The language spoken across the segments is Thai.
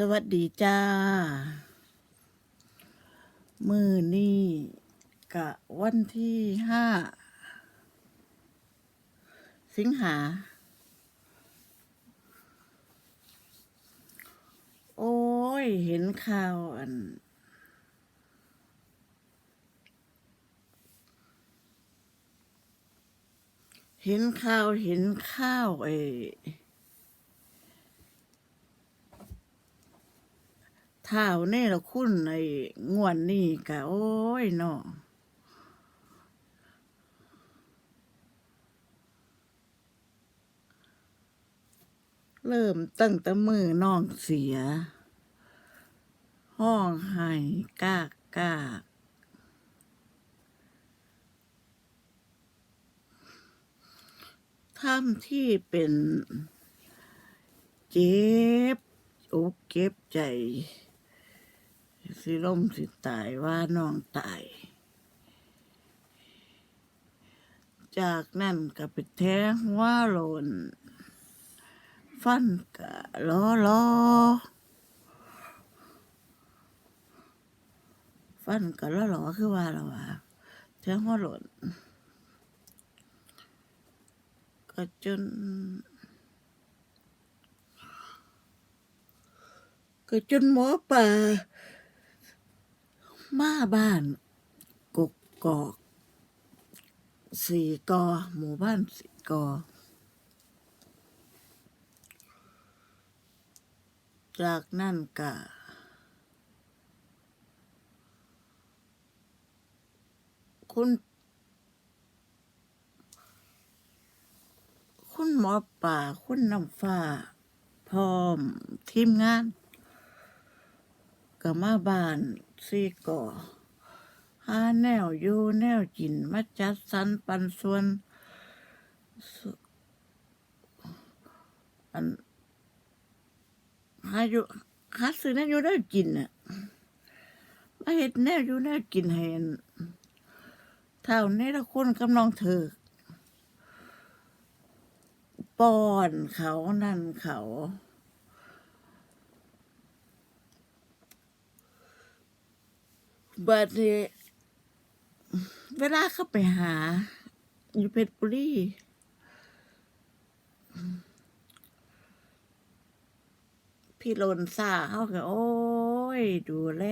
สวัสดีจ้า มือนี่กะวันที่ห้าสิงหา โอ้ย เห็นข่าวอัน เห็นข่าวเห็นข้าวไอ ท้าเนี่ละคุณไอ้งวนนี่กะโอ้ยเนาะเริ่มตั้งแต่มือน้องเสีย ห้องไห้กากกากทำที่เป็น เจ็บอกเก็บใจ สิล่มสิตายว่าน้องตาย จากนั้นก็ไปแท้งว่าโลนฟันกะล้อล้อฟันกะล้อล้อคือว่าเราว่าแท้งว่าโลนก็จนก็จนหมอป่า มาบ้านกกกอกสี่กอหมู่บ้านสี่กอ จากนั่นกะคุณ คุณหมอป่าคุณน้ำฟ้า พร้อมทีมงานก็มาบ้าน ซีก่อหาแนวอยู่แนวกินมาจัดสรรปันส่วนอันหาอยู่หาซื้อแนวอยู่แนวกินน่ะมาเห็ดแนวอยู่แนวกินให้อันเท่านี้ละคุณกำลังเถอป้อนเขานั่นเขา บัดนี้เวลาเข้าไปหา อยู่เพชรบุรีพี่โลนซ่าเขาก็โอ้ย ดูแล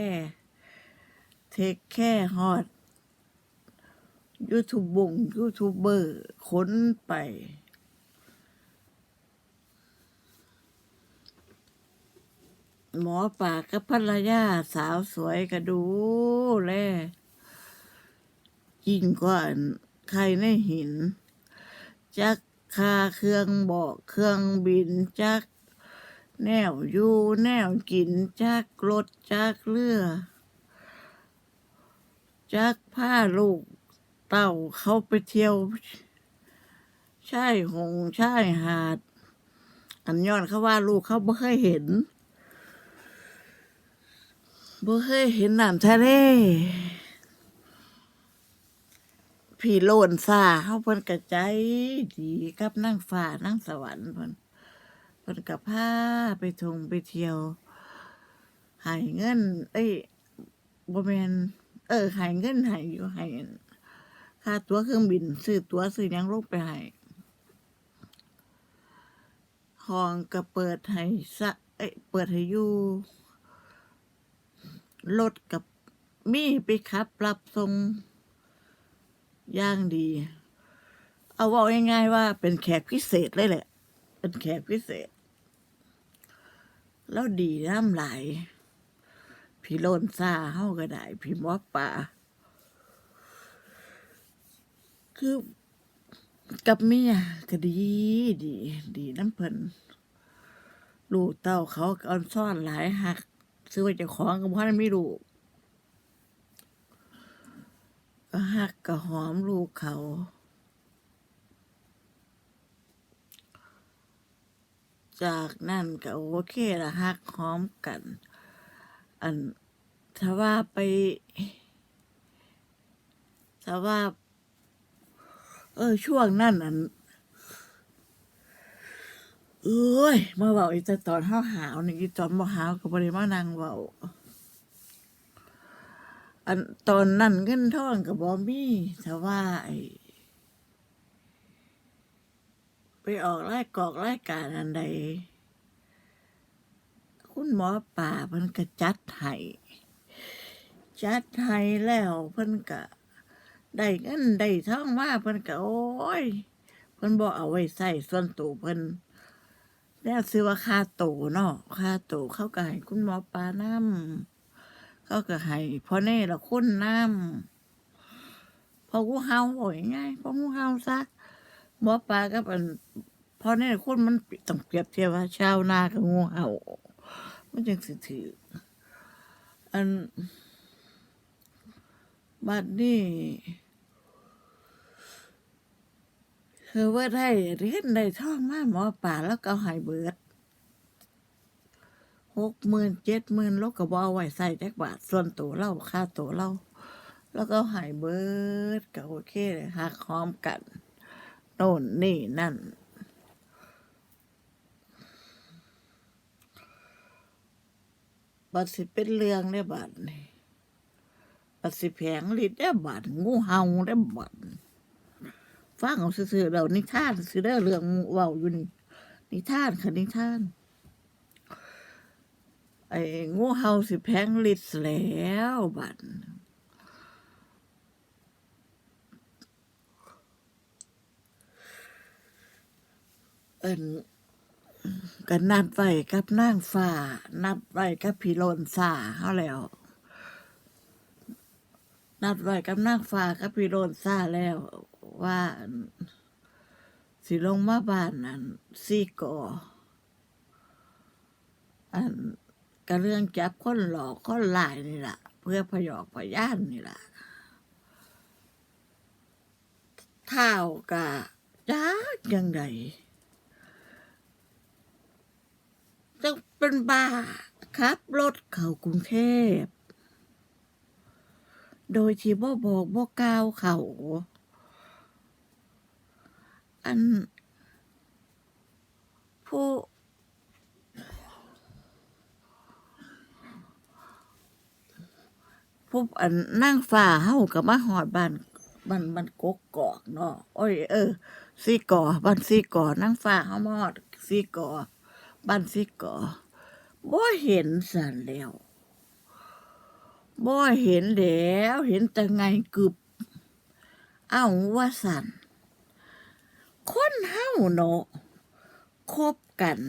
เทคแค่ฮอดยูทูบบงยูทูบเบอร์ค้นไป หมอปากกับภรรยาสาวสวยก็ดูแลยิ่งกว่าใครในหิน จักคาเครื่องบอกเครื่องบินจัก แนวอยู่แนวกินจักรถจักเรือ จักผ้าลูกเต่าเขาไปเที่ยวใช่หงใช่หาด อันย้อนเขาว่าลูกเขาไม่เคยเห็น บ่เคยเห็นน้ำทะเลพี่โลนซ่าเฮาเพิ่นกระใจดีกับนางฟ้านางสวรรค์เพิ่นเพิ่นก็พาไปทงไปเที่ยวให้เงิน เอ้ยบ่แม่นเออให้เงินให้อยู่ให้ค่าตั๋วเครื่องบินซื้อตั๋วซื้อหยังลงไปให้ห้องก็เปิดให้สะเอ้ยเปิดให้อยู่ รถกับมีไปขับปรับส่งย่างดี เอาว่าง่ายๆว่าเป็นแขกพิเศษเลยแหละ เป็นแขกพิเศษ แล้วดีน้ำไหลพี่โลนซาเฮาก็ได้ พี่มอป่า คือกับเมียก็ดี ดี ดีน้ำเพิ่นลูกเต้าเขาก็ออนซ่อนหลายหัก ซื้อไว้เจะของกับพ่อนั้นไม่รู้ก็หักก็หอมลูกเขา จากนั้นก็โอเคละหักหอมกัน อันถ้าว่าไปถ้าว่า เออช่วงนั้นอัน เอ้ยมาเว้าอีแต่ตอนห้าวหาวนี่อีตอนบ่หาวก็บ่ได้มานั่งเว้าอันตอนนั้นเงินทองก็บ่มีแต่ว่าไอ้ไปออกรายกอกรายการอันใด คุณหมอป่าเพิ่นก็จัดให้จัดให้แล้วเพิ่นก็ได้เงินได้ทองมาเพิ่นก็โอ้ยเพิ่นบ่เอาไว้ใส่ส่วนตัวเพิ่น แล้วซื้อว่าค่าตัวเนาะค่าตัวเขาก็ให้คุณหมอปลาน้ำเขาก็ให้พ่อเน่ละคุณน้ำพอกูเฮาโอ้ยง่ายพอกูเฮาซะหมอปลากับอันพ่อเน่ละคุณมันต้องเปรียบเทียบว่าชาวนากับงูเห่ามันจังสิถืออันบัดนี้ คือว่าได้เรียนได้ท่องมาหมอป่าแล้วก็หายเบิดหกหมื่นเจ็ดหมื่นแล้วก็บอาไว้ใส่แจักบาทส่วนตัวเราค่าตัวเรา แล้วก็หายเบิดก็โอเคเลยหักหอมกันโน่นนี่นั่นบัดสิเป็นเรื่องได้บัดนี่บัดสิแผงลิดได้บัดงูเห่าได้บัด ฟังเอาซื่อๆเรานิทานซื่อได้อเรื่องเว้าอยู่นี่นิทานค่ะนิทาน ไอ้งูเห่าสิแพงลิดแล้วบัดเอินกันนัดไว้กับนางฟ้า นัดไว้กับพี่โลนซาเฮาแล้ว นัดไว้กับนางฟ้ากับพี่โลนซาแล้ว ว่าสิลงมาบ้านนั้นซีกออันก็เรื่องจับคนหลอกคนหลายนี่ล่ะเพื่อพยอกพยานนี่ล่ะเท่ากะจ้ายังไงจะเป็นบ้าขับรถเข้ากรุงเทพ โดยที่บ่บอกบ่กล่าวเขา อัน ผู้ ผู้อันนั่งฝ่าเฮากับมาหอดบ้านบ้านบ้านกกกอกเนาะโอ้ยเออซีก่อบ้านซีก่อนั่งฝ่าเฮามาหอดซีก่อบ้านซีก่อบ่เห็นสันแล้วบ่เห็นแล้ว เห็นแต่ไงกึบ เอ้าว่าสัน คนเฮาเนาะคบกัน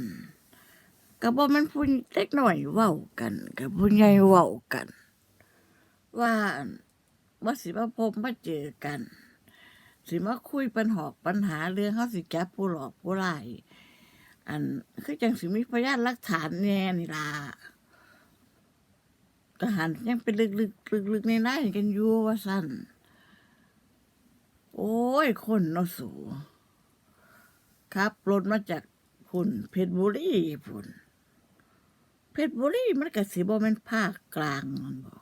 ก็บ่มันผู้เล็กหน่อยเว้ากันกับผู้ใหญ่เว้ากัน ว่าว่าสิมาพบมาเจอกัน สิมาคุยปัญหาปัญหาเรื่องเขาสิจับผู้หลอกผู้ร้ายอันคือจังสิมีพยานหลักฐานแน่นี่ล่ะทหารยังเป็นลึกๆลึกๆในนั้นกันอยู่ว่าสั่นโอ้ย คนเนาะสู ครับรถมาจากพุ่นเพชรบุรีพุ่นเพชรบุรีมันก็สิบ่แม่นภาคกลางมันบ่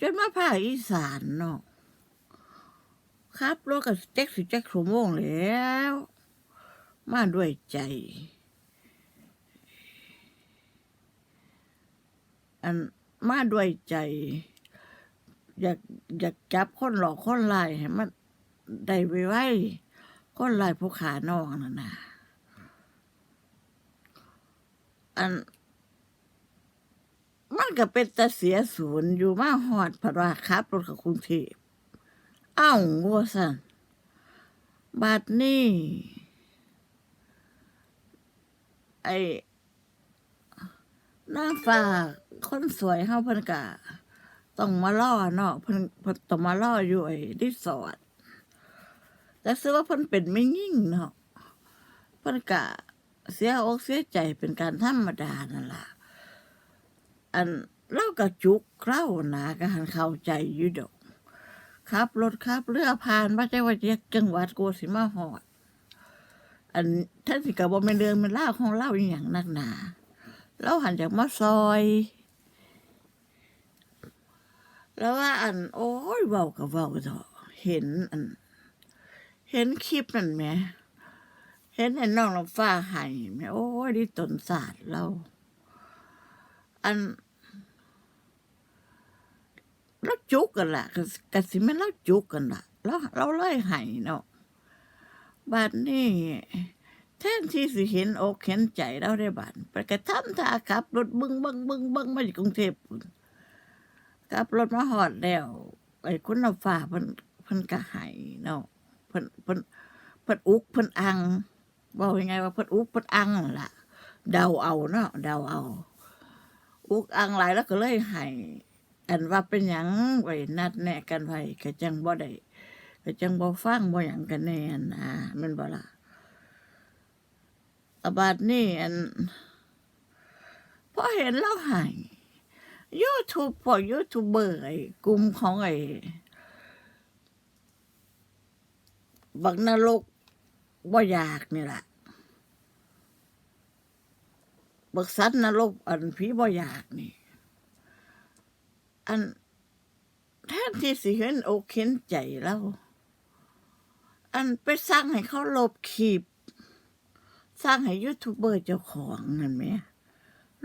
จนมาภาคอีสานเนาะครับรถก็แจ็คสิแจ็คชั่วโมงแล้ว มาด้วยใจ อันมาด้วยใจ อยากอยากจับคนหลอกคนลายให้มันได้ไวไวๆ คนลายผู้ขาน้องนั่นนะอัน มันก็เป็นตาเสียศูนย์อยู่มาหอดผัดว่าคับรถกับกรุงเทพเอ้าวัวสันบัดนี้ไอ้นางฟ้าคนสวยเฮาเพิ่นกะต้องมาล่อเนาะเพิ่นเพิ่นต้องมาล่ออยู่ไอ้รีสอร์ท แต่ซื้อว่าเพิ่นเป็นไม่ยิ่งเนาะเพิ่นกะเสียอกเสียใจเป็นการธรรมดานั่นล่ะอันเล่ากับจุกเล่าหนาก็หันเข้าใจอยู่ดอกขับรถขับเรือผ่านมาจังหวัดจังหวัดโกสิมาหอด อันท่านสิกับว่เป็นเรื่องเป็นเล่าของเล่าอย่างนักหนาเราหันจากมาซอยแล้วว่าอัน โอ้ยเว้ากับเว้าเถอะเห็นอัน เห็นคลิปนั่นไหม เห็นไอ้น้องลำฟ้าหายแม่โอ้ยดิตนศาสตร์เรา อันเราจุกกันละกกสิแม่นเราจุกกันละเราเราเลยใหายเนาะบัดนี้แทนที่สิเห็นอกเห็นใจเราได้บัดไปกระทำท่าขับรถบึงบึงบึงบึงมาจากกรุงเทพขับรถมาหอดแล้วไอ้คุณลำฟ้าเพิ่นเพิ่นก็ใหายเนาะ พิ่นเพิ่นเพิ่นอุกเพิ่นอังบอกยังไงว่าเพิ่นอุกเพิ่นอังล่ะ เดาเอาเนาะเดาเอา อุกอังหลายแล้วก็เลยให้อันว่าเป็นหยังไว้นัดแนะกันไว้ก็จังบ่ได้ก็จังบ่ฟังบ่หยังกันแน่นะมันบ่ล่ะอบาดนี้อันพอเห็นเราให้ยูทูบพอยูทูบเบอร์ไอ้กลุ่มของไอ้ บักนรกบ่อยากนี่แหละบักสันนรกอันผีบ่อยากนี่ อันแทนที่สิเห็นอกเห็นใจเราอันไปสร้างให้เขาลบคลิปสร้างให้ยูทูบเบอร์เจ้าของนั่นไหม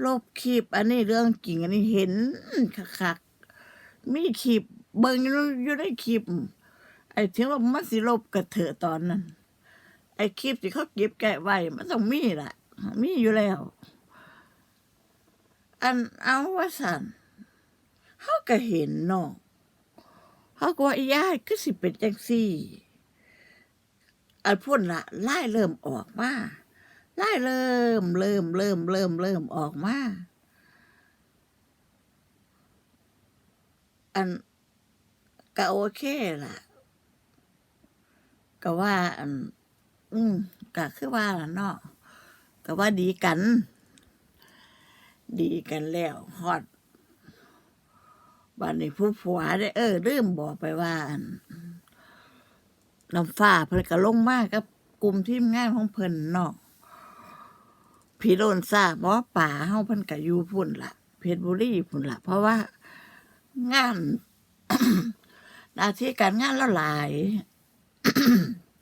ลบคลิปอันนี้เรื่องจริงอันนี้เห็นคักๆมีคลิปเบิ่งอยู่อยู่ในคลิป อ้ที่ว่ามันสิลบกระเถอตอนนั้น ไอ้คลิปที่เขาเก็บแกะไว้มันต้องมีแหละมีอยู่แล้ว อันเอาว่าสันเขาก็เห็นเนาะเขาก็ว่าอียายคือสิเป็นจังซี่อันพุ่นละไล่เริ่มออกมาไล่เริ่ม เริ่ม เริ่ม เริ่ม เริ่มออกมาอันก็โอเคล่ะ ก็ว่า อืมก็คือว่าล่ะเนาะก็ว่าดีกัน ดีกันแล้วฮอดบัดนี้ผู้ผัวได้เออลืมบอกไปว่าน้ำฟ้าเพิ่นก็ลงมากกับกลุ่มทีมงานของเพิ่นเนาะพี่โดนซาบ่ป่าเฮาเพิ่นก็อยู่พุ่นละเพชรบุรีพุ่นละเพราะว่า งานหน้าที่การงานเราหลาย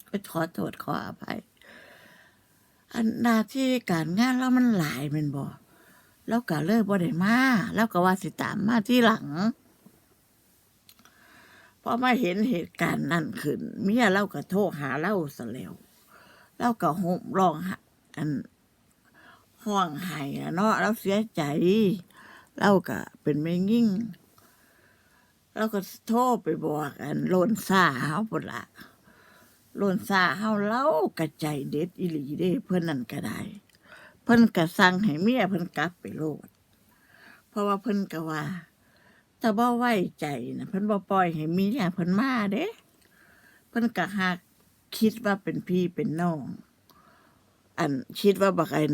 ขอโทษขออภัย อันหน้าที่การงานเรามันหลายแมันบ่แล้วก็เลยบ่ได้มาแล้วก็ว่าสิตามมาที่หลังพอมาเห็นเหตุการณ์นั่นขึ้น เมียเราก็โทรหาเราซะแล้วเราก็โหมร้องอันห้องห้อะเนาะเราเสียใจเราก็เป็นแม่ยิ่งเราก็โทรไปบอกอันโลนซาเฮาพุ่นละ โลนซาเฮาเล่ากระใจเด็ดอีหลีเด้ เพิ่นนั่นก็ได้ เพิ่นก็สั่งให้เมียเพิ่นกลับไปโลด เพราะว่าเพิ่นก็ว่าถ้าบ่ไว้ใจนะเพิ่นบ่ปล่อยให้เมียเพิ่นมาเด้ เพิ่นก็หักคิดว่าเป็นพี่เป็นน้อง อันคิดว่าบักอัน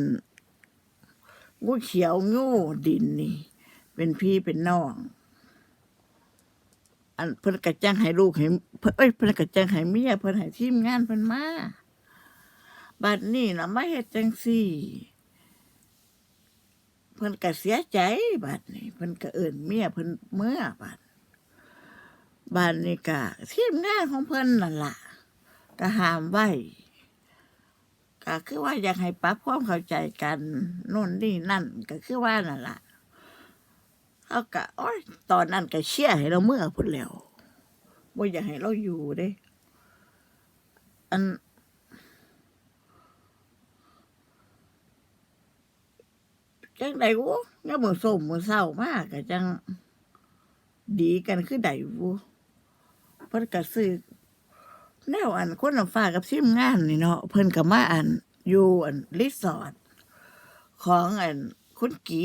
งูเขียวงูดินนี่ เป็นพี่เป็นน้อง อันเพิ่นก็แจ้งให้ลูกให้เพิ่นเอ้ยเพิ่นก็แจ้งให้เมียเพิ่นให้ทีมงานเพิ่นมาบัดนี้น่ะมาเฮ็ดจังซี่เพิ่นก็เสียใจบัดนี้เพิ่นก็เอิ้นเมียเพิ่นเมื่อบัดบัดนี้ก็ทีมงานของเพิ่นนั่นล่ะก็ห้ามไว้ก็คือว่าอยากให้ปรับความเข้าใจกันโน่นนี่นั่น ก็คือว่านั่นล่ะ เขาก็โอ้ยตอนนั้นก็เชื่อให้เราเมื่อพุ่นแล้วบ่อยากให้เราอยู่เด้ อัน จังไดวูเนี่ยมือส้มมือเศร้ามากก็จัง ดีกันคือใดวูเพิ่นก็ซื้อแนวอันคนลำฟ้ากับทีมงานนี่เนาะเพิ่นก็มาอันอยู่อันรีสอร์ทของอันคุณกี